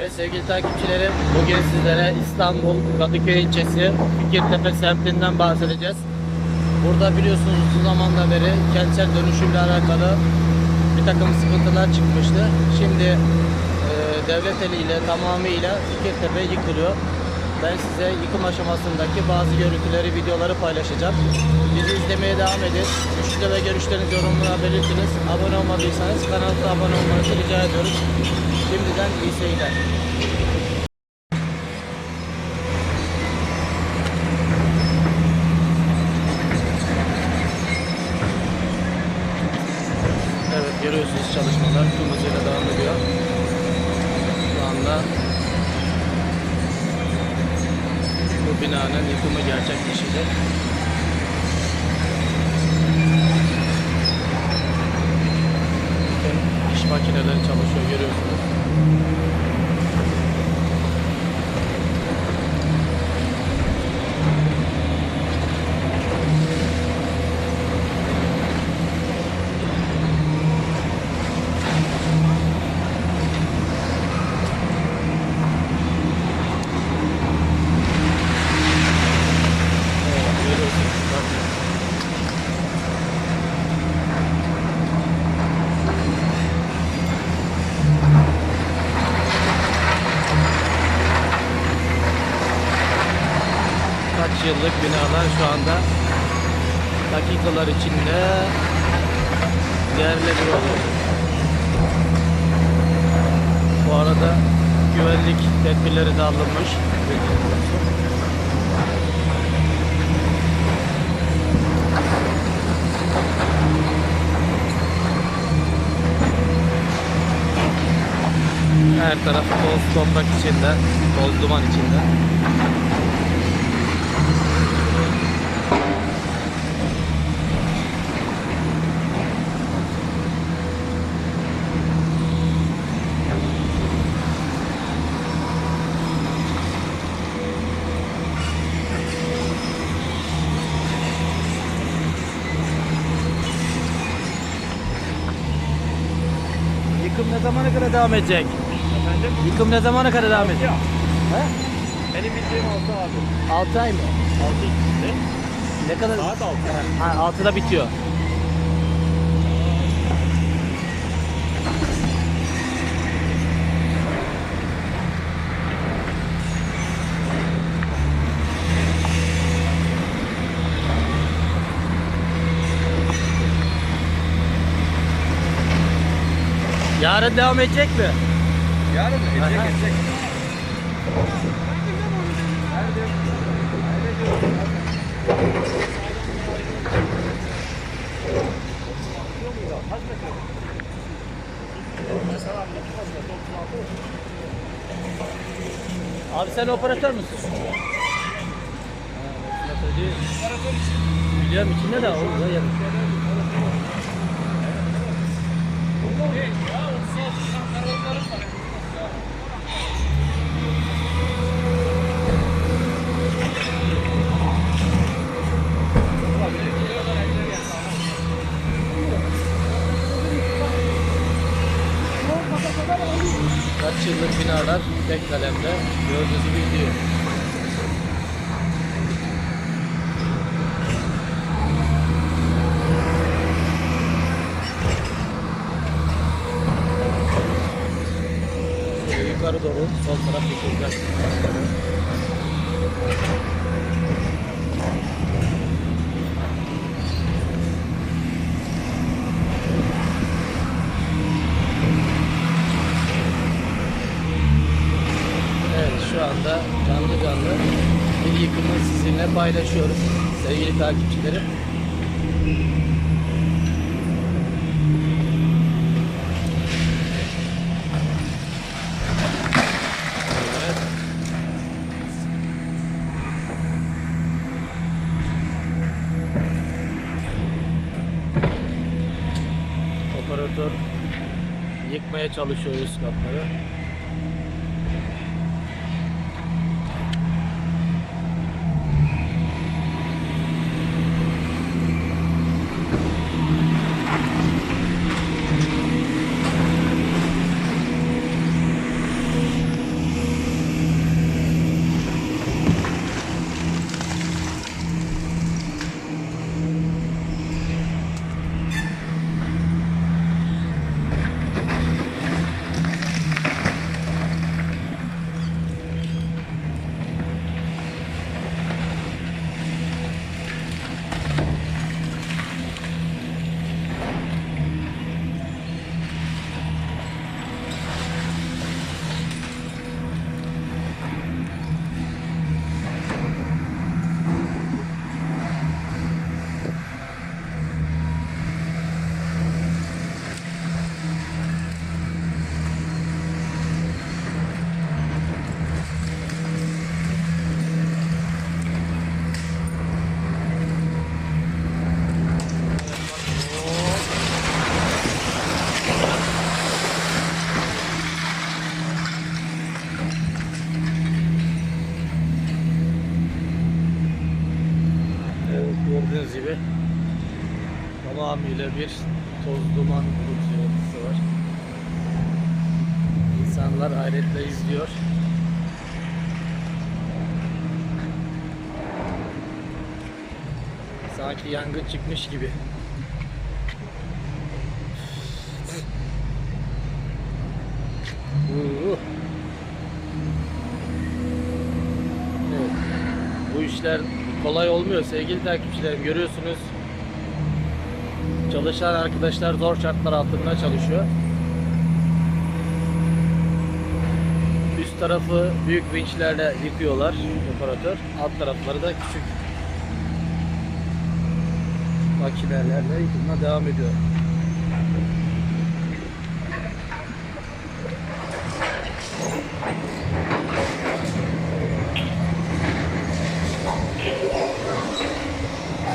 Evet sevgili takipçilerim, bugün sizlere İstanbul Kadıköy ilçesi Fikirtepe semtinden bahsedeceğiz. Burada biliyorsunuz uzun zamandan beri kentsel dönüşümle alakalı bir takım sıkıntılar çıkmıştı. Şimdi e, devlet eliyle tamamıyla Fikirtepe yıkılıyor. Ben size yıkım aşamasındaki bazı görüntüleri, videoları paylaşacağım. Bizi izlemeye devam edin. Düşünce ve görüşlerinizi yorumlara belirtiniz. Abone olmadıysanız kanalımıza abone olmanızı rica ediyoruz. Şimdiden iyi seyirler. Evet görüyorsunuz çalışmalar tüm hızıyla devam ediyor. Şu anda binanın yıkımı gerçekleşecek. Bütün iş makineleri çalışıyor görüyorsunuz. Evet, görüyorsunuz. Bakın. Kaç yıllık binalar şu anda dakikalar içinde yerle bir oluyor. Bu arada güvenlik tedbirleri de alınmış. Her taraf toz toprak içinde, toz duman içinde. Yıkım ne zamana kadar devam edecek? Efendim? Yıkım ne zamana kadar devam edecek? He? benim bildiğim 6 abi. 6 ay mı? 6 içinde. Ne kadar? Saat 6. Ha, 6'da bitiyor. Yarın devam edecek mi? Yarın mı? Aha. Edecek edecek. Abi sen operatör müsün? Operatör değil. Biliyorum içinde de o da yarın. Kaç yıllık binalar tek kalemde gördüğünüz gibi gidiyor. Yukarı doğru sol taraf yıkılacak. Evet şu anda canlı canlı bir yıkımı sizinle paylaşıyoruz sevgili takipçilerim. Evet. Operatör yıkmaya çalışıyor üst katları. Gibi tamamıyla bir toz duman bulutu var. İnsanlar hayretle izliyor. Sanki yangın çıkmış gibi. Evet. Bu işler kolay olmuyor sevgili takipçilerim görüyorsunuz. Çalışan arkadaşlar zor şartlar altında çalışıyor. Üst tarafı büyük vinçlerle yıkıyorlar operatör. Alt tarafları da küçük makinelerle yıkılma devam ediyor.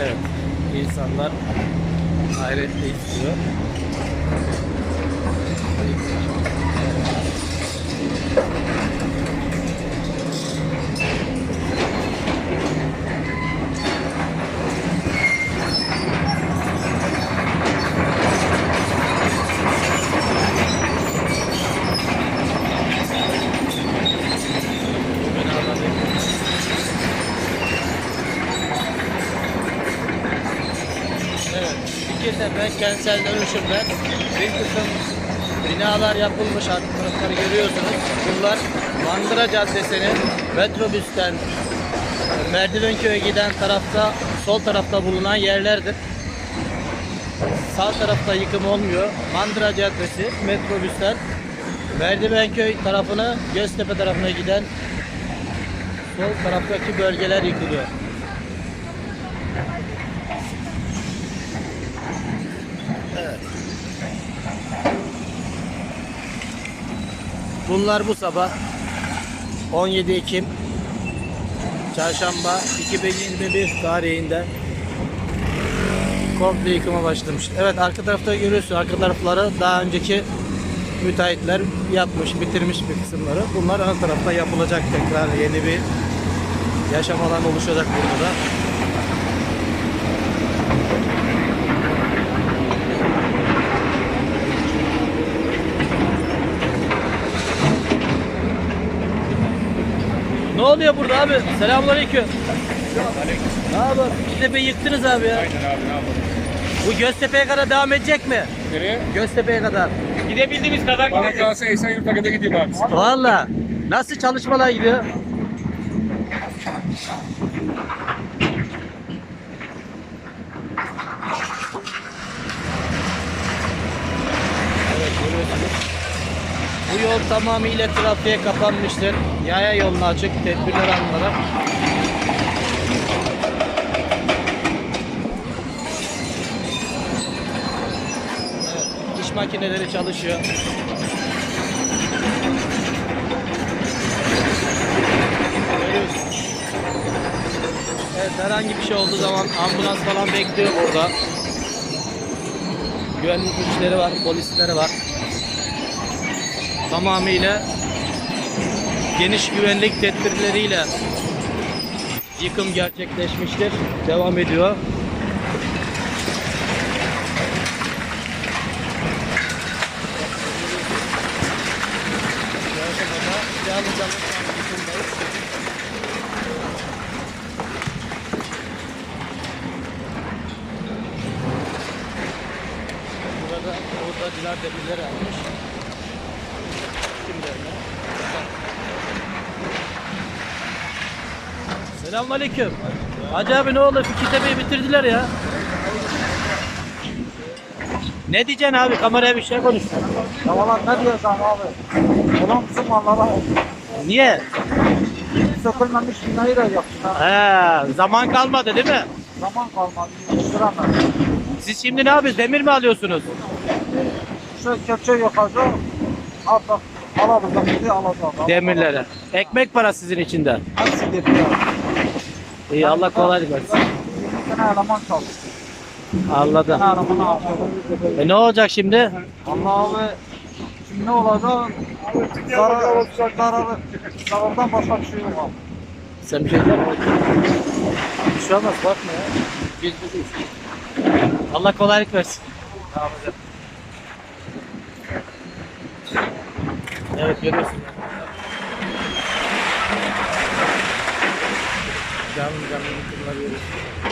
Evet, insanlar hayretle izliyor. Evet, Fikirtepe kentsel dönüşümden bir kısım binalar yapılmış arka tarafları görüyorsunuz. Bunlar Mandıra Caddesi'nin metrobüsten e, Merdivenköy'e giden tarafta sol tarafta bulunan yerlerdir. Sağ tarafta yıkım olmuyor. Mandıra Caddesi metrobüsten Merdivenköy tarafını Göztepe tarafına giden sol taraftaki bölgeler yıkılıyor. Bunlar bu sabah 17 Ekim Çarşamba 2021 tarihinde komple yıkıma başlamış. Evet arka tarafta görüyorsun arka tarafları daha önceki müteahhitler yapmış, bitirmiş bir kısımları. Bunlar ön tarafta yapılacak tekrar yeni bir yaşam alanı oluşacak burada da. Ne oluyor burada abi? Selamünaleyküm. Ne haber? Göztepe'yi yıktınız abi ya. Aynen abi ne yapalım. Bu Göztepe'ye kadar devam edecek mi? Nereye? Göztepe'ye kadar. Gidebildiğimiz kadar Bana kalsa Esenyurt'a kadar gideyim abi. Valla. Nasıl çalışmalar gidiyor? Evet görüyorsunuz. Yol tamamıyla trafiğe kapanmıştır. Yaya yoluna açık tedbirler alınarak. Evet, iş makineleri çalışıyor. Evet herhangi bir şey olduğu zaman ambulans falan bekliyor burada. Güvenlik güçleri var, polisleri var. Tamamıyla geniş güvenlik tedbirleriyle yıkım gerçekleşmiştir. Devam ediyor. Burada hurdacılar demirleri almış. Selamünaleyküm. Hacı abi ne oldu? Fikirtepe'yi bitirdiler ya. Ne diyeceksin abi? Kameraya bir şey konuş. Ya valla ne diyeceğim abi? Ulan bizim mallara Niye? sökülmemiş binayı da yaptılar. He, zaman kalmadı değil mi? Zaman kalmadı. Yetiştiremez. Siz şimdi ne yapıyorsunuz? Demir mi alıyorsunuz? Şu kepçe yakacak. Artık bizi alacak. Demirlere. Ekmek para sizin içinde. Hepsi gitti ya. İyi Allah kolaylık versin. 20 tane eleman çalıştı. 20 Anladım. tane eleman aldı. E ne olacak şimdi? Allah abi şimdi ne olacak? Zarar, zararı, zarardan başka bir şey yok abi. Sen bir şey musun? Bir şey olmaz bakma ya. Biz Allah kolaylık versin. Evet görüyorsun. Canlı canlı bunları görüyorsun.